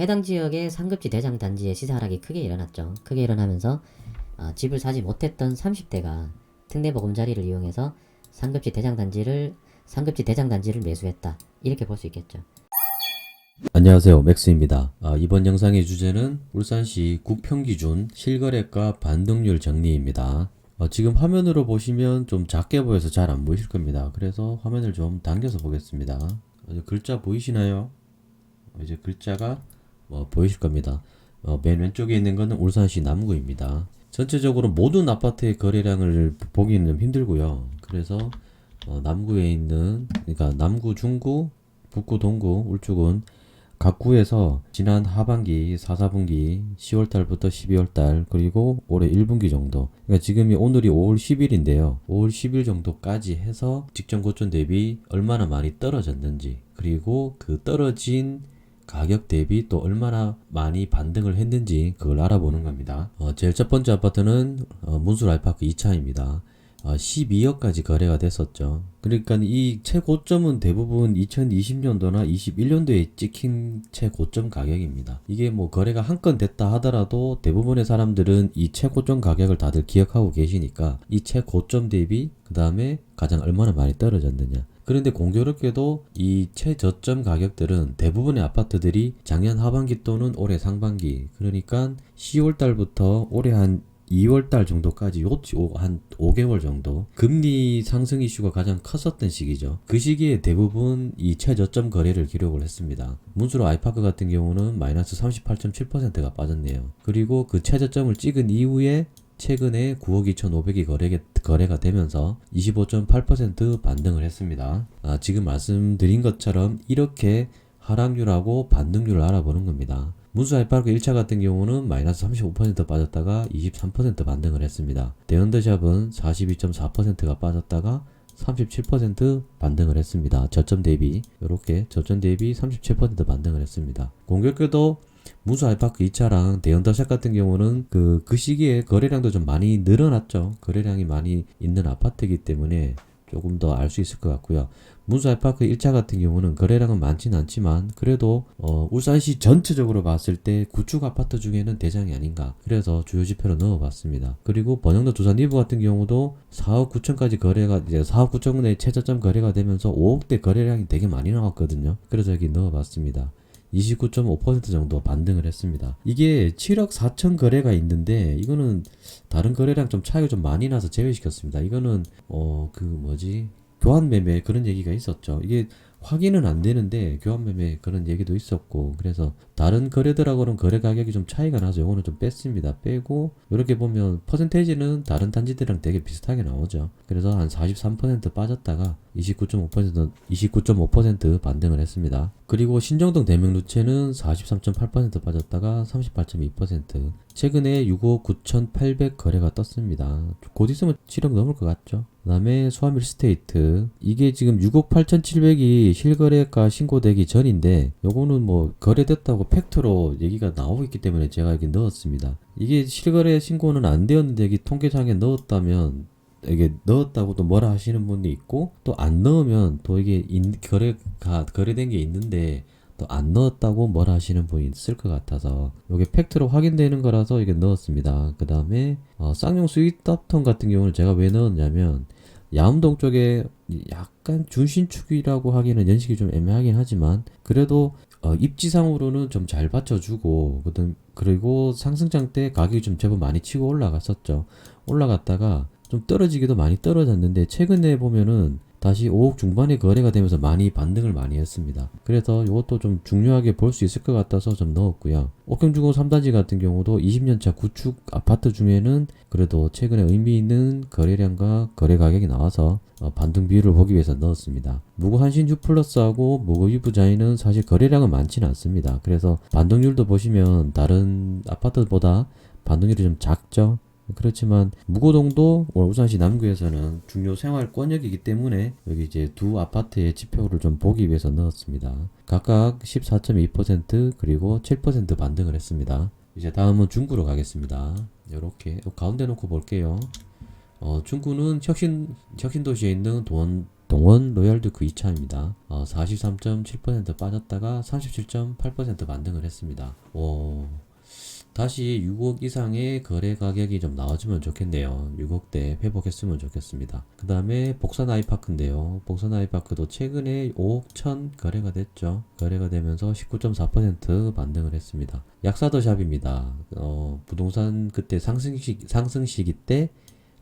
해당 지역의 상급지 대장 단지의 시세 하락이 크게 일어났죠. 크게 일어나면서 아, 집을 사지 못했던 30대가 특례 보금자리를 이용해서 상급지 대장 단지를 상급지 대장 단지를 매수했다. 이렇게 볼 수 있겠죠. 안녕하세요 맥스입니다 아, 이번 영상의 주제는 울산시 국평기준 실거래가 반등률 정리입니다 어, 지금 화면으로 보시면 좀 작게 보여서 잘 안 보이실 겁니다 그래서 화면을 좀 당겨서 보겠습니다 어, 글자 보이시나요? 어, 이제 글자가 뭐 보이실 겁니다. 어, 맨 왼쪽에 있는 것은 울산시 남구입니다. 전체적으로 모든 아파트의 거래량을 보기는 좀 힘들고요. 그래서 어, 남구에 있는 그러니까 남구 중구 북구 동구 울주군 각 구에서 지난 하반기 4, 4분기 10월달부터 12월달 그리고 올해 1분기 정도 그러니까 지금이 오늘이 5월 10일인데요. 5월 10일 정도까지 해서 직전 고점 대비 얼마나 많이 떨어졌는지 그리고 그 떨어진 가격 대비 또 얼마나 많이 반등을 했는지 그걸 알아보는 겁니다 어, 제일 첫 번째 아파트는 어, 문술 알파크 2차입니다 어, 12억까지 거래가 됐었죠. 그러니까 이 최고점은 대부분 2020년도나 21년도에 찍힌 최고점 가격입니다. 이게 뭐 거래가 한 건 됐다 하더라도 대부분의 사람들은 이 최고점 가격을 다들 기억하고 계시니까 이 최고점 대비 그 다음에 가장 얼마나 많이 떨어졌느냐. 그런데 공교롭게도 이 최저점 가격들은 대부분의 아파트들이 작년 하반기 또는 올해 상반기 그러니까 10월 달부터 올해 한 2월달 정도까지 요, 요- 한 5개월 정도 금리 상승 이슈가 가장 컸었던 시기죠. 그 시기에 대부분 이 최저점 거래를 기록을 했습니다. 문수로 아이파크 같은 경우는 마이너스 38.7%가 빠졌네요. 그리고 그 최저점을 찍은 이후에 최근에 9억 2,500이 거래, 거래가 되면서 25.8% 반등을 했습니다. 아, 지금 말씀드린 것처럼 이렇게 하락률하고 반등률을 알아보는 겁니다. 문수 아이파크 1차 같은 경우는 마이너스 35% 빠졌다가 23% 반등을 했습니다. 대현대샵은 42.4%가 빠졌다가 37% 반등을 했습니다. 저점 대비 이렇게 저점 대비 37% 반등을 했습니다. 공교롭게도 무수 아이파크 2차랑 대형더샵 같은 경우는 그, 그 시기에 거래량도 좀 많이 늘어났죠. 거래량이 많이 있는 아파트이기 때문에 조금 더 알 수 있을 것 같고요. 문수 아이파크 1차 같은 경우는 거래량은 많진 않지만 그래도 어, 울산시 전체적으로 봤을 때 구축 아파트 중에는 대장이 아닌가 그래서 주요 지표로 넣어봤습니다. 그리고 번영도 두산 리브 같은 경우도 4억 9천까지 거래가 이제 4억 9천의 최저점 거래가 되면서 5억대 거래량이 되게 많이 나왔거든요. 그래서 여기 넣어봤습니다. 29.5% 정도 반등을 했습니다. 이게 7억 4천 거래가 있는데 이거는 다른 거래량 좀 차이가 좀 많이 나서 제외시켰습니다. 이거는 어 그 뭐지 교환 매매 그런 얘기가 있었죠. 이게 확인은 안 되는데 교환 매매 그런 얘기도 있었고 그래서 다른 거래들하고는 거래 가격이 좀 차이가 나서 요거는 좀 뺐습니다. 빼고 이렇게 보면 퍼센테이지는 다른 단지들이랑 되게 비슷하게 나오죠. 그래서 한 43% 빠졌다가 29.5% 29.5% 반등을 했습니다. 그리고 신정동 대명 루체는 43.8% 빠졌다가 38.2% 최근에 6억 9,800 거래가 떴습니다. 곧 있으면 7억 넘을 것 같죠. 그 다음에 수아밀 스테이트 이게 지금 6억 8,700이 실거래가 신고되기 전인데 요거는 뭐 거래됐다고 팩트로 얘기가 나오고 있기 때문에 제가 여기 넣었습니다. 이게 실거래 신고는 안 되었는데 여기 통계장에 넣었다면 이게 넣었다고 또 뭐라 하시는 분이 있고 또 안 넣으면 또 이게 인- 거래가 거래된 게 있는데 또 안 넣었다고 뭐라 하시는 분이 있을 것 같아서 이게 팩트로 확인되는 거라서 이게 넣었습니다. 그 다음에 어, 쌍용 스윗답턴 같은 경우는 제가 왜 넣었냐면 야암동 쪽에 약간 중신축이라고 하기는 연식이 좀 애매하긴 하지만 그래도 어, 입지상으로는 좀 잘 받쳐주고 그리고 상승장 때 가격이 좀 제법 많이 치고 올라갔었죠. 올라갔다가 좀 떨어지기도 많이 떨어졌는데 최근에 보면은 다시 5억 중반에 거래가 되면서 많이 반등을 많이 했습니다. 그래서 이것도 좀 중요하게 볼 수 있을 것 같아서 좀 넣었고요. 옥경주공 3단지 같은 경우도 20년차 구축 아파트 중에는 그래도 최근에 의미 있는 거래량과 거래 가격이 나와서 어, 반등 비율을 보기 위해서 넣었습니다. 무구 한신 U 플러스하고 무구 유부자이는 사실 거래량은 많지는 않습니다. 그래서 반등률도 보시면 다른 아파트보다 반등률이 좀 작죠. 그렇지만 무고동도 울산시 남구에서는 중요 생활권역이기 때문에 여기 이제 두 아파트의 지표를 좀 보기 위해서 넣었습니다. 각각 14.2% 그리고 7% 반등을 했습니다. 이제 다음은 중구로 가겠습니다. 이렇게 가운데 놓고 볼게요. 어, 중구는 혁신 혁신 도시에 있는 돈 동원 로얄듀크 2차입니다. 어, 43.7% 빠졌다가 37.8% 반등을 했습니다. 오, 다시 6억 이상의 거래 가격이 좀 나와주면 좋겠네요. 6억대 회복했으면 좋겠습니다. 그 다음에 복선 아이파크인데요. 복선 아이파크도 최근에 5억 천 거래가 됐죠. 거래가 되면서 19.4% 반등을 했습니다. 약사더샵입니다. 어, 부동산 그때 상승시, 상승 시기 때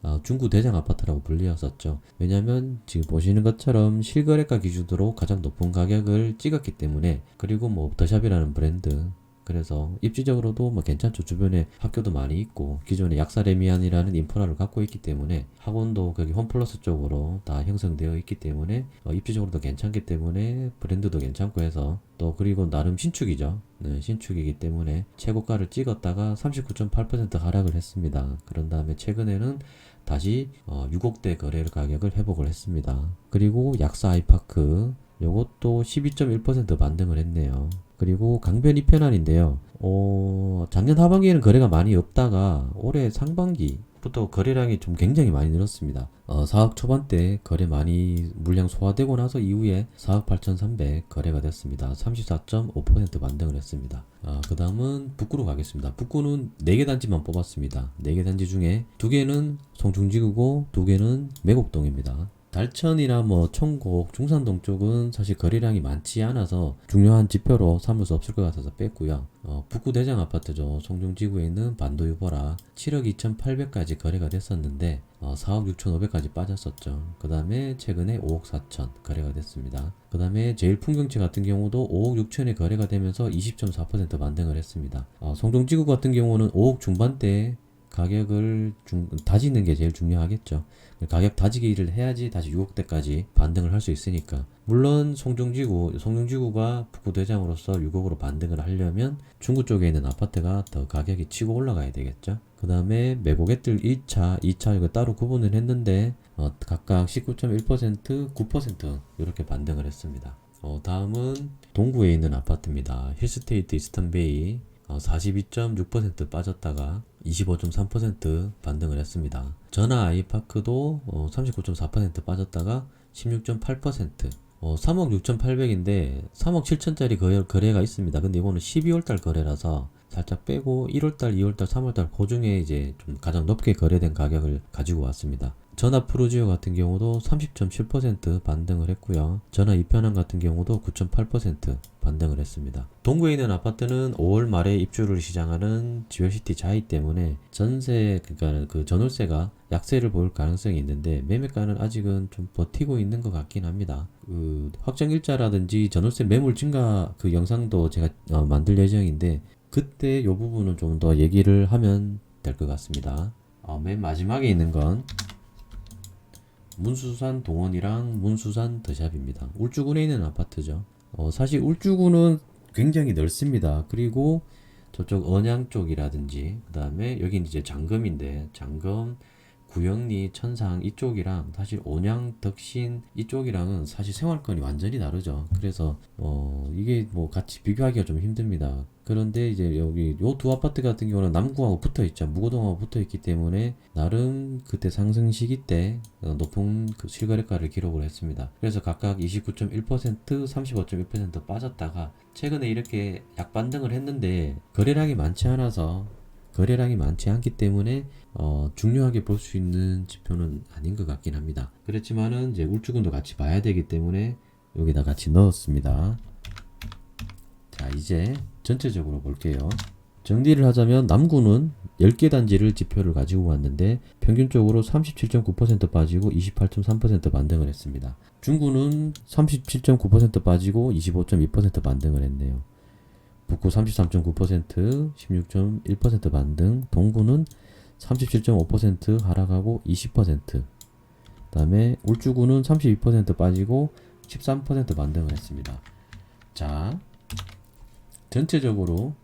어, 중구 대장 아파트라고 불리었었죠. 왜냐면 지금 보시는 것처럼 실거래가 기준으로 가장 높은 가격을 찍었기 때문에 그리고 뭐 더샵이라는 브랜드 그래서 입지적으로도 뭐 괜찮죠. 주변에 학교도 많이 있고 기존에 약사레미안이라는 인프라를 갖고 있기 때문에 학원도 거기 홈플러스 쪽으로 다 형성되어 있기 때문에 어, 입지적으로도 괜찮기 때문에 브랜드도 괜찮고 해서 또 그리고 나름 신축이죠. 네, 신축이기 때문에 최고가를 찍었다가 39.8% 하락을 했습니다. 그런 다음에 최근에는 다시 어, 6억대 거래를 가격을 회복을 했습니다. 그리고 약사 아이파크 요것도 12.1% 반등을 했네요. 그리고 강변 이 편안인데요. 어, 작년 하반기에는 거래가 많이 없다가 올해 상반기부터 거래량이 좀 굉장히 많이 늘었습니다. 어, 4억 초반대 거래 많이 물량 소화되고 나서 이후에 4억 8,300 거래가 됐습니다. 34.5% 반등을 했습니다. 아, 그 다음은 북구로 가겠습니다. 북구는 4개 단지만 뽑았습니다. 4개 단지 중에 2개는 송중지구고 2개는 매곡동입니다. 달천이나 뭐 청곡, 중산동 쪽은 사실 거래량이 많지 않아서 중요한 지표로 삼을 수 없을 것 같아서 뺐고요. 어, 북구 대장 아파트죠. 송중지구에 있는 반도 유보라 7억 2,800까지 거래가 됐었는데 어, 4억 6,500까지 빠졌었죠. 그 다음에 최근에 5억 4천 거래가 됐습니다. 그 다음에 제일 풍경채 같은 경우도 5억 6천에 거래가 되면서 20.4% 반등을 했습니다. 어, 송중지구 같은 경우는 5억 중반대 가격을 중, 다지는 게 제일 중요하겠죠. 가격 다지기를 해야지 다시 6억대까지 반등을 할 수 있으니까. 물론 송중지구, 송중지구가 북구 대장으로서 6억으로 반등을 하려면 중구 쪽에 있는 아파트가 더 가격이 치고 올라가야 되겠죠. 그 다음에 매고객들 1차, 2차 이거 따로 구분을 했는데 어, 각각 19.1%, 9% 이렇게 반등을 했습니다. 어, 다음은 동구에 있는 아파트입니다. 힐스테이트 이스턴베이 어, 42.6% 빠졌다가 25.3% 반등을 했습니다. 전화 아이파크도 어, 39.4% 빠졌다가 16.8% 어, 3억 6,800인데 3억 7천짜리 거래, 거래가 있습니다. 근데 이거는 12월달 거래라서 살짝 빼고 1월달, 2월달, 3월달 그 중에 이제 좀 가장 높게 거래된 가격을 가지고 왔습니다. 전화 프로지오 같은 경우도 30.7% 반등을 했고요. 전화 이편함 같은 경우도 9.8% 반등을 했습니다. 동구에 있는 아파트는 5월 말에 입주를 시작하는 지오시티 자이 때문에 전세 그러니까 그 전월세가 약세를 보일 가능성이 있는데 매매가는 아직은 좀 버티고 있는 것 같긴 합니다. 그 확정 일자라든지 전월세 매물 증가 그 영상도 제가 어, 만들 예정인데 그때 이 부분은 좀 더 얘기를 하면 될 것 같습니다. 어, 맨 마지막에 있는 건 문수산 동원이랑 문수산 더샵입니다. 울주군에 있는 아파트죠. 어, 사실 울주군은 굉장히 넓습니다. 그리고 저쪽 언양 쪽이라든지 그 다음에 여긴 이제 장금인데 장금 구영리 천상 이쪽이랑 사실 온양 덕신 이쪽이랑은 사실 생활권이 완전히 다르죠. 그래서 어 이게 뭐 같이 비교하기가 좀 힘듭니다. 그런데 이제 여기 요 두 아파트 같은 경우는 남구하고 붙어 있죠. 무고동하고 붙어 있기 때문에 나름 그때 상승 시기 때 어, 높은 그 실거래가를 기록을 했습니다. 그래서 각각 29.1%, 35.1% 빠졌다가 최근에 이렇게 약반등을 했는데 거래량이 많지 않아서 거래량이 많지 않기 때문에 어, 중요하게 볼 수 있는 지표는 아닌 것 같긴 합니다. 그렇지만은 이제 울주군도 같이 봐야 되기 때문에 여기다 같이 넣었습니다. 자 이제 전체적으로 볼게요. 정리를 하자면 남구는 10개 단지를 지표를 가지고 왔는데 평균적으로 37.9% 빠지고 28.3% 반등을 했습니다. 중구는 37.9% 빠지고 25.2% 반등을 했네요. 북구 33.9%, 16.1% 반등, 동구는 37.5% 하락하고 20%. 그다음에 울주구는 32% 빠지고 13% 반등을 했습니다. 자, 전체적으로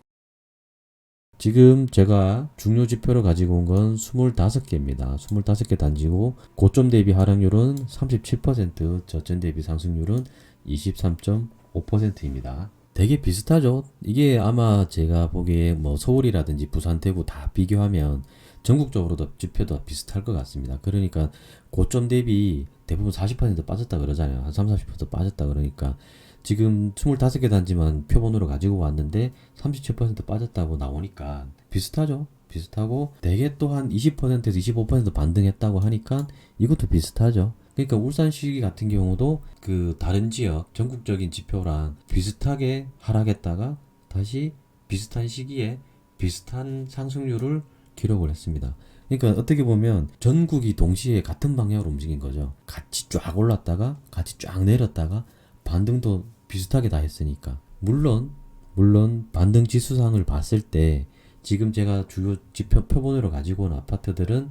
지금 제가 중요 지표를 가지고 온 건 25개입니다. 25개 단지고 고점 대비 하락률은 37%, 저점 대비 상승률은 23.5%입니다. 되게 비슷하죠. 이게 아마 제가 보기에 뭐 서울이라든지 부산, 대구 다 비교하면 전국적으로도 지표도 비슷할 것 같습니다. 그러니까 고점 대비 대부분 40% 빠졌다 그러잖아요. 한 3, 40% 빠졌다 그러니까 지금 25개 단지만 표본으로 가지고 왔는데 37% 빠졌다고 나오니까 비슷하죠. 비슷하고 대개 또 한 20%에서 25% 반등했다고 하니까 이것도 비슷하죠. 그러니까 울산시 같은 경우도 그 다른 지역 전국적인 지표랑 비슷하게 하락했다가 다시 비슷한 시기에 비슷한 상승률을 기록을 했습니다. 그러니까 어떻게 보면 전국이 동시에 같은 방향으로 움직인 거죠. 같이 쫙 올랐다가 같이 쫙 내렸다가 반등도 비슷하게 다 했으니까. 물론 물론 반등 지수상을 봤을 때 지금 제가 주요 지표 표본으로 가지고 온 아파트들은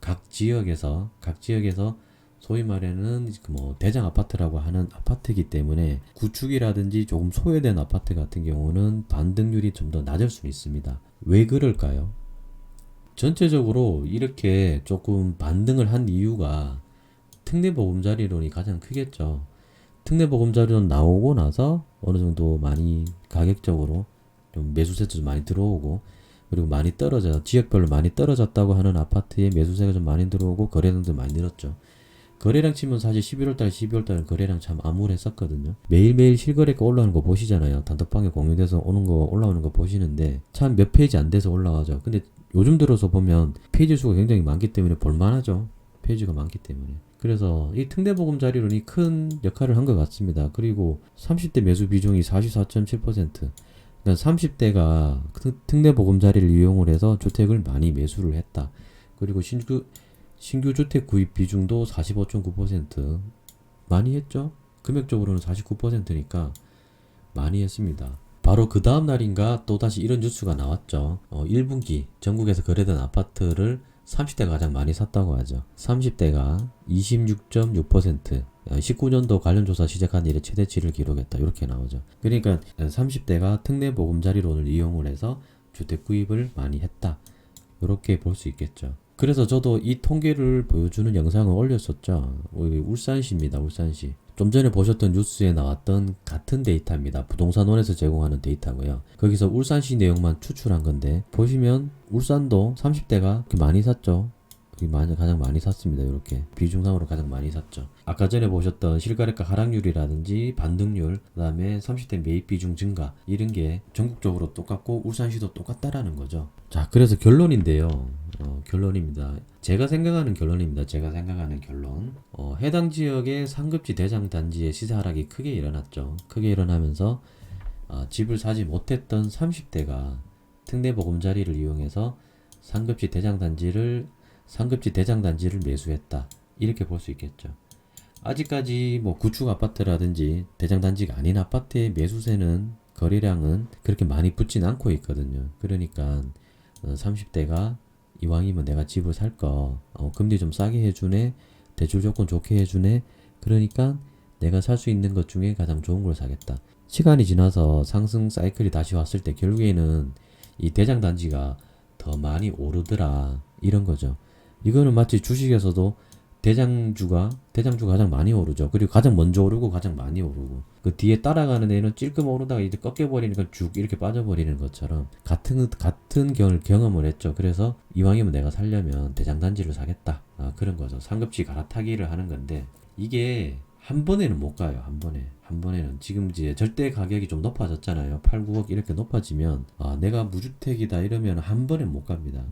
각 지역에서 각 지역에서 소위 말하는 그뭐 대장 아파트라고 하는 아파트이기 때문에 구축이라든지 조금 소외된 아파트 같은 경우는 반등률이 좀 더 낮을 수 있습니다. 왜 그럴까요? 전체적으로 이렇게 조금 반등을 한 이유가 특례보금자리론이 가장 크겠죠. 특례보금자리론 나오고 나서 어느 정도 많이 가격적으로 좀 매수세도 좀 많이 들어오고 그리고 많이 떨어져 지역별로 많이 떨어졌다고 하는 아파트에 매수세가 좀 많이 들어오고 거래량도 많이 늘었죠. 거래량 치면 사실 11월달, 12월달 거래량 참 암울했었거든요. 매일매일 실거래가 올라오는 거 보시잖아요. 단톡방에 공유돼서 오는 거 올라오는 거 보시는데 참 몇 페이지 안 돼서 올라가죠. 근데 요즘 들어서 보면 페이지 수가 굉장히 많기 때문에 볼만하죠. 페이지가 많기 때문에. 그래서 이 특례보금 자리론이 큰 역할을 한 것 같습니다. 그리고 30대 매수 비중이 44.7%. 그러니까 30대가 특례보금 자리를 이용을 해서 주택을 많이 매수를 했다. 그리고 신규 신규 주택 구입 비중도 45.9% 많이 했죠. 금액적으로는 49%니까 많이 했습니다. 바로 그 다음 날인가 또다시 이런 뉴스가 나왔죠. 어, 1분기 전국에서 거래된 아파트를 30대가 가장 많이 샀다고 하죠. 30대가 26.6%, 19년도 관련 조사 시작한 이래 최대치를 기록했다. 이렇게 나오죠. 그러니까 30대가 특례 보금자리론을 이용을 해서 주택 구입을 많이 했다. 이렇게 볼 수 있겠죠. 그래서 저도 이 통계를 보여주는 영상을 올렸었죠. 울산시입니다. 울산시. 좀 전에 보셨던 뉴스에 나왔던 같은 데이터입니다. 부동산원에서 제공하는 데이터고요. 거기서 울산시 내용만 추출한 건데 보시면 울산도 30대가 많이 샀죠. 그게 많이, 가장 많이 샀습니다. 이렇게 비중상으로 가장 많이 샀죠. 아까 전에 보셨던 실거래가 하락률이라든지 반등률, 그다음에 30대 매입 비중 증가 이런 게 전국적으로 똑같고 울산시도 똑같다라는 거죠. 자, 그래서 결론인데요. 어, 결론입니다. 제가 생각하는 결론입니다. 제가 생각하는 결론. 어, 해당 지역의 상급지 대장 단지의 시세 하락이 크게 일어났죠. 크게 일어나면서 어, 집을 사지 못했던 30대가 특례 보금자리를 이용해서 상급지 대장 단지를 상급지 대장 단지를 매수했다. 이렇게 볼 수 있겠죠. 아직까지 뭐 구축 아파트라든지 대장 단지가 아닌 아파트의 매수세는 거래량은 그렇게 많이 붙진 않고 있거든요. 그러니까 30대가 이왕이면 내가 집을 살 거, 어, 금리 좀 싸게 해주네, 대출 조건 좋게 해주네, 그러니까 내가 살 수 있는 것 중에 가장 좋은 걸 사겠다. 시간이 지나서 상승 사이클이 다시 왔을 때 결국에는 이 대장 단지가 더 많이 오르더라. 이런 거죠. 이거는 마치 주식에서도 대장주가 대장주가 가장 많이 오르죠. 그리고 가장 먼저 오르고 가장 많이 오르고 그 뒤에 따라가는 애는 찔끔 오르다가 이제 꺾여 버리니까 쭉 이렇게 빠져버리는 것처럼 같은 같은 경을 경험을 했죠. 그래서 이왕이면 내가 살려면 대장 단지를 사겠다. 아, 그런 거죠. 상급지 갈아타기를 하는 건데 이게 한 번에는 못 가요. 한 번에. 한 번에는 지금 이제 절대 가격이 좀 높아졌잖아요. 8, 9억 이렇게 높아지면 아, 내가 무주택이다 이러면 한 번에 못 갑니다.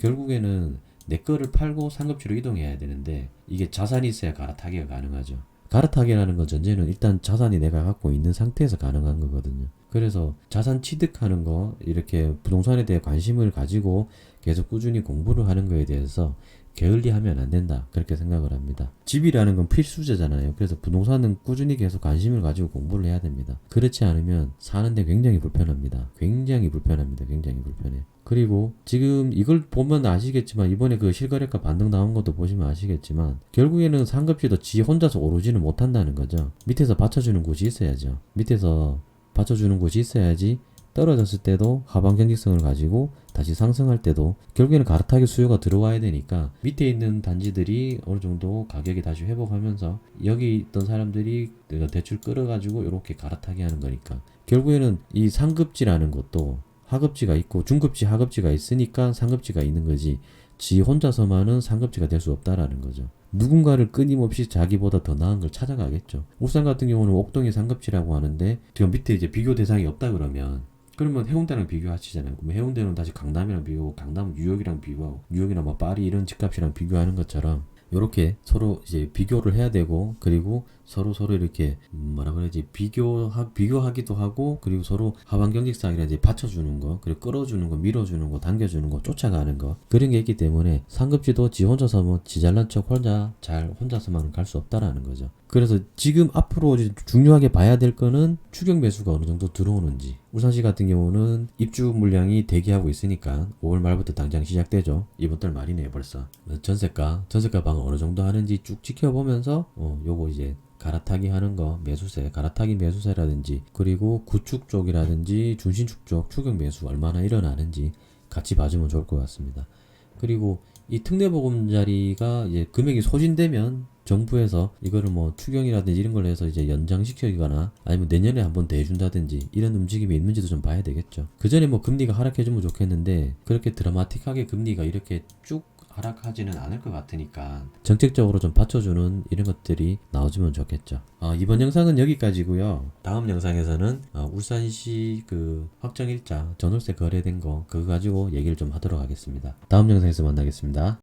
결국에는 내 거를 팔고 상급지로 이동해야 되는데 이게 자산이 있어야 갈아타기가 가능하죠. 갈아타기라는 건 전제는 일단 자산이 내가 갖고 있는 상태에서 가능한 거거든요. 그래서 자산 취득하는 거 이렇게 부동산에 대해 관심을 가지고 계속 꾸준히 공부를 하는 거에 대해서 게을리하면 안 된다 그렇게 생각을 합니다. 집이라는 건 필수제잖아요. 그래서 부동산은 꾸준히 계속 관심을 가지고 공부를 해야 됩니다. 그렇지 않으면 사는데 굉장히 불편합니다. 굉장히 불편합니다. 굉장히 불편해. 그리고 지금 이걸 보면 아시겠지만 이번에 그 실거래가 반등 나온 것도 보시면 아시겠지만 결국에는 상급지도 지 혼자서 오르지는 못한다는 거죠. 밑에서 받쳐주는 곳이 있어야죠. 밑에서 받쳐주는 곳이 있어야지 떨어졌을 때도 하방 경직성을 가지고 다시 상승할 때도 결국에는 갈아타기 수요가 들어와야 되니까 밑에 있는 단지들이 어느 정도 가격이 다시 회복하면서 여기 있던 사람들이 대출 끌어가지고 이렇게 갈아타기 하는 거니까 결국에는 이 상급지라는 것도 하급지가 있고 중급지 하급지가 있으니까 상급지가 있는 거지 지 혼자서만은 상급지가 될 수 없다라는 거죠. 누군가를 끊임없이 자기보다 더 나은 걸 찾아가겠죠. 울산 같은 경우는 옥동이 상급지라고 하는데 저 밑에 이제 비교 대상이 없다 그러면 그러면 해운대랑 비교하시잖아요. 그럼 해운대는 다시 강남이랑 비교하고 강남은 뉴욕이랑 비교하고 뉴욕이나 뭐 파리 이런 집값이랑 비교하는 것처럼 이렇게 서로 이제 비교를 해야 되고 그리고 서로 서로 이렇게 음, 뭐라 그러지 비교하 비교하기도 하고 그리고 서로 하반 경직상이라 이제 받쳐주는 거 그리고 끌어주는 거 밀어주는 거 당겨주는 거 쫓아가는 거 그런 게 있기 때문에 상급지도 지 혼자서 뭐 지 잘난 척 혼자 잘 혼자서만 갈 수 없다라는 거죠. 그래서 지금 앞으로 중요하게 봐야 될 거는 추경 매수가 어느 정도 들어오는지 울산시 같은 경우는 입주 물량이 대기하고 있으니까 5월 말부터 당장 시작되죠. 이번 달 말이네요 벌써. 전세가 전세가 방을 어느 정도 하는지 쭉 지켜보면서 어 요거 이제 갈아타기 하는 거 매수세 갈아타기 매수세라든지 그리고 구축 쪽이라든지 준신축 쪽 추경 매수 얼마나 일어나는지 같이 봐주면 좋을 것 같습니다. 그리고 이 특례보금자리가 이제 금액이 소진되면 정부에서 이거를 뭐 추경이라든지 이런 걸 해서 이제 연장시키거나 아니면 내년에 한번 더 해준다든지 이런 움직임이 있는지도 좀 봐야 되겠죠. 그 전에 뭐 금리가 하락해주면 좋겠는데 그렇게 드라마틱하게 금리가 이렇게 쭉 하락하지는 않을 것 같으니까 정책적으로 좀 받쳐주는 이런 것들이 나와주면 좋겠죠. 어, 이번 영상은 여기까지고요. 다음 영상에서는 어, 울산시 그 확정일자 전월세 거래된 거 그거 가지고 얘기를 좀 하도록 하겠습니다. 다음 영상에서 만나겠습니다.